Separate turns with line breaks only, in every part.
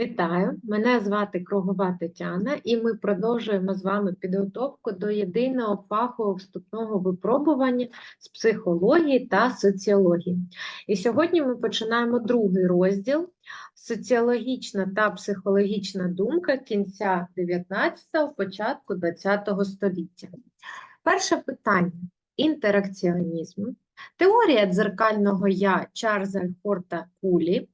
Вітаю! Мене звати Кругова Тетяна, і ми продовжуємо з вами підготовку до єдиного фахового вступного випробування з психології та соціології. І сьогодні ми починаємо другий розділ соціологічна та психологічна думка кінця 19-го, початку 20-го століття. Перше питання: інтеракціонізм. Теорія дзеркального я Чарльза Альфорта Кулі,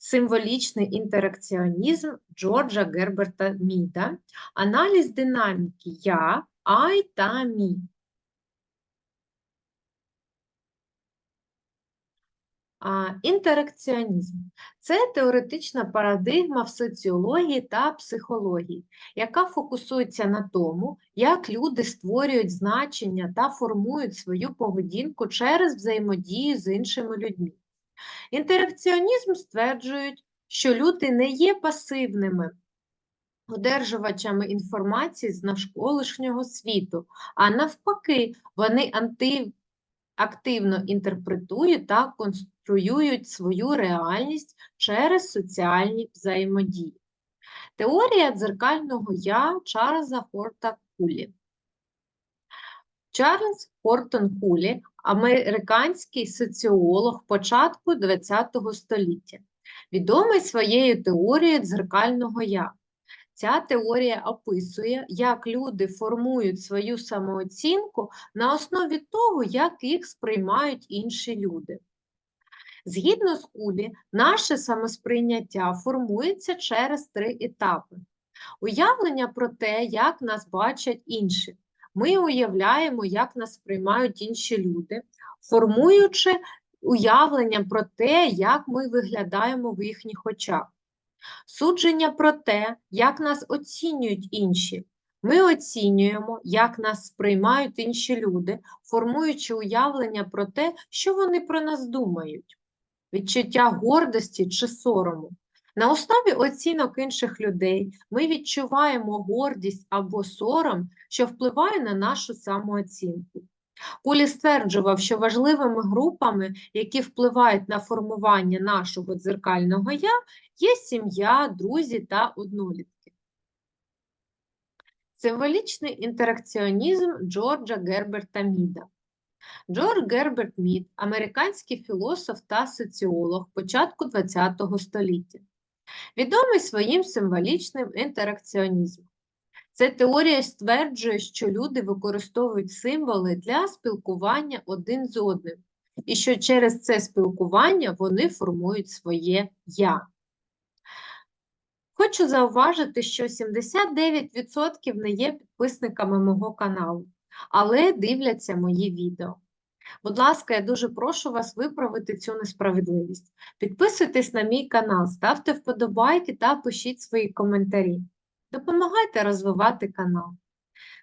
символічний інтеракціонізм Джорджа Герберта Міда, аналіз динаміки я, ай та мі. Інтеракціонізм це теоретична парадигма в соціології та психології, яка фокусується на тому, як люди створюють значення та формують свою поведінку через взаємодію з іншими людьми. Інтеракціонізм стверджують, що люди не є пасивними одержувачами інформації з навколишнього світу, а навпаки, вони анти... активно інтерпретують та конструюють свою реальність через соціальні взаємодії. Теорія дзеркального я Чарльза Хорта Кулі. Чарльз Хортон Кулі американський соціолог початку ХХ століття, відомий своєю теорією дзеркального я. Ця теорія описує, як люди формують свою самооцінку на основі того, як їх сприймають інші люди. Згідно з Кулі, наше самосприйняття формується через три етапи: уявлення про те, як нас бачать інші. Ми уявляємо, як нас сприймають інші люди, формуючи уявлення про те, як ми виглядаємо в їхніх очах. Судження про те, як нас оцінюють інші. Ми оцінюємо, як нас сприймають інші люди, формуючи уявлення про те, що вони про нас думають, відчуття гордості чи сорому. На основі оцінок інших людей ми відчуваємо гордість або сором, що впливає на нашу самооцінку. Кулі стверджував, що важливими групами, які впливають на формування нашого дзеркального я, є сім'я, друзі та однолітки. Символічний інтеракціонізм Джорджа Герберта Міда. Джордж Герберт Мід американський філософ та соціолог початку ХХ століття, відомий своїм символічним інтеракціонізмом. Ця теорія стверджує, що люди використовують символи для спілкування один з одним, і що через це спілкування вони формують своє я. Хочу зауважити, що 79% не є підписниками мого каналу, але дивляться мої відео. Будь ласка, я дуже прошу вас виправити цю несправедливість. Підписуйтесь на мій канал, ставте вподобайки та пишіть свої коментарі. Допомагайте розвивати канал.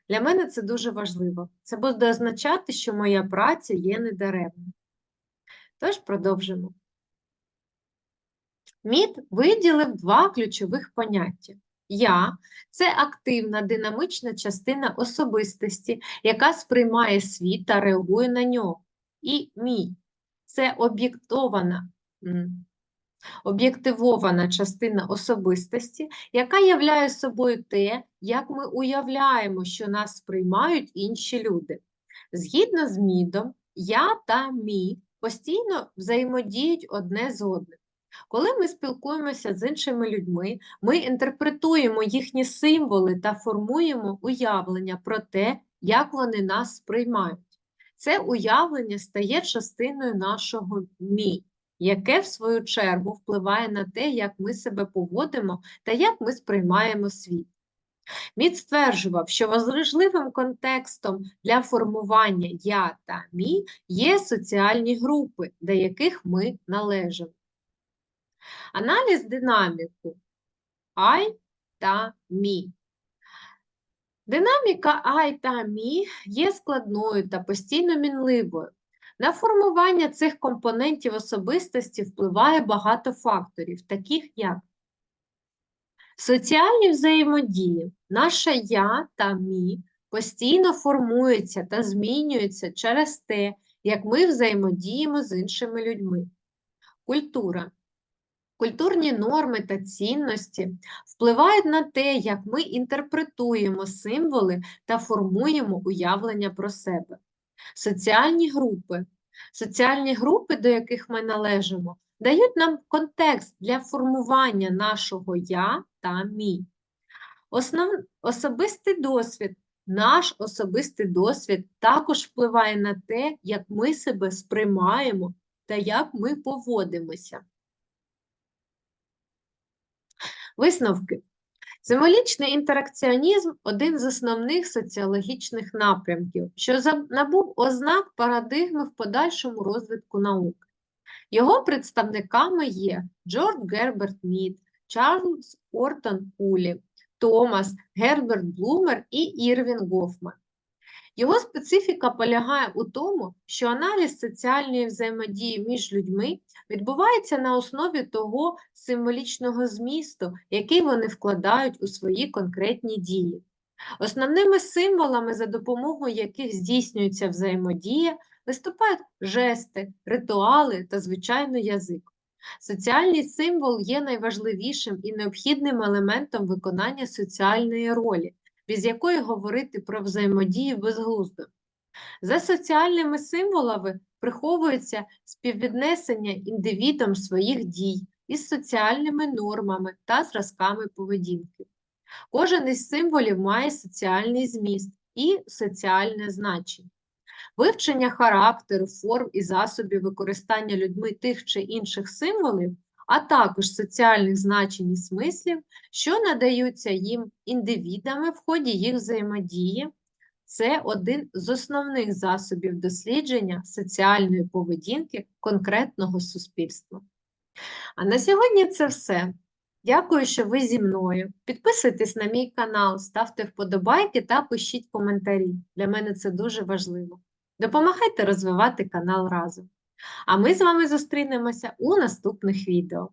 Для мене це дуже важливо. Це буде означати, що моя праця є недаремною. Тож продовжимо. Мід виділив два ключових поняття. Я це активна динамічна частина особистості, яка сприймає світ та реагує на нього. І мій це об'єктована об'єктивована частина особистості, яка являє собою те, як ми уявляємо, що нас сприймають інші люди. Згідно з мідом, я та мій постійно взаємодіють одне з одним. Коли ми спілкуємося з іншими людьми, ми інтерпретуємо їхні символи та формуємо уявлення про те, як вони нас сприймають. Це уявлення стає частиною нашого мій яке, в свою чергу, впливає на те, як ми себе поводимо та як ми сприймаємо світ. Мід стверджував, що важливим контекстом для формування я та мі є соціальні групи, до яких ми належимо. Аналіз динаміку I та мі. Динаміка I та мі є складною та постійно мінливою. На формування цих компонентів особистості впливає багато факторів, таких як соціальні взаємодії, наше я та мі постійно формуються та змінюються через те, як ми взаємодіємо з іншими людьми. Культура. Культурні норми та цінності впливають на те, як ми інтерпретуємо символи та формуємо уявлення про себе. Соціальні групи. Соціальні групи, до яких ми належимо, дають нам контекст для формування нашого я та мій. Основ... Особистий досвід. Наш особистий досвід також впливає на те, як ми себе сприймаємо та як ми поводимося. Висновки. Символічний інтеракціонізм один з основних соціологічних напрямків, що набув ознак парадигми в подальшому розвитку науки. Його представниками є Джордж Герберт Мід, Чарльз Ортон Кулі, Томас, Герберт Блумер і Ірвін Гофман. Його специфіка полягає у тому, що аналіз соціальної взаємодії між людьми відбувається на основі того символічного змісту, який вони вкладають у свої конкретні дії. Основними символами, за допомогою яких здійснюється взаємодія, виступають жести, ритуали та, звичайно, язик. Соціальний символ є найважливішим і необхідним елементом виконання соціальної ролі, без якої говорити про взаємодію безглуздо. За соціальними символами приховується співвіднесення індивідом своїх дій із соціальними нормами та зразками поведінки. Кожен із символів має соціальний зміст і соціальне значення. Вивчення характеру, форм і засобів використання людьми тих чи інших символів, а також соціальних значень і смислів, що надаються їм індивідами в ході їх взаємодії, це один з основних засобів дослідження соціальної поведінки конкретного суспільства. А на сьогодні це все. Дякую, що ви зі мною. Підписуйтесь на мій канал, ставте вподобайки та пишіть коментарі. Для мене це дуже важливо. Допомагайте розвивати канал разом. А ми з вами зустрінемося у наступних відео.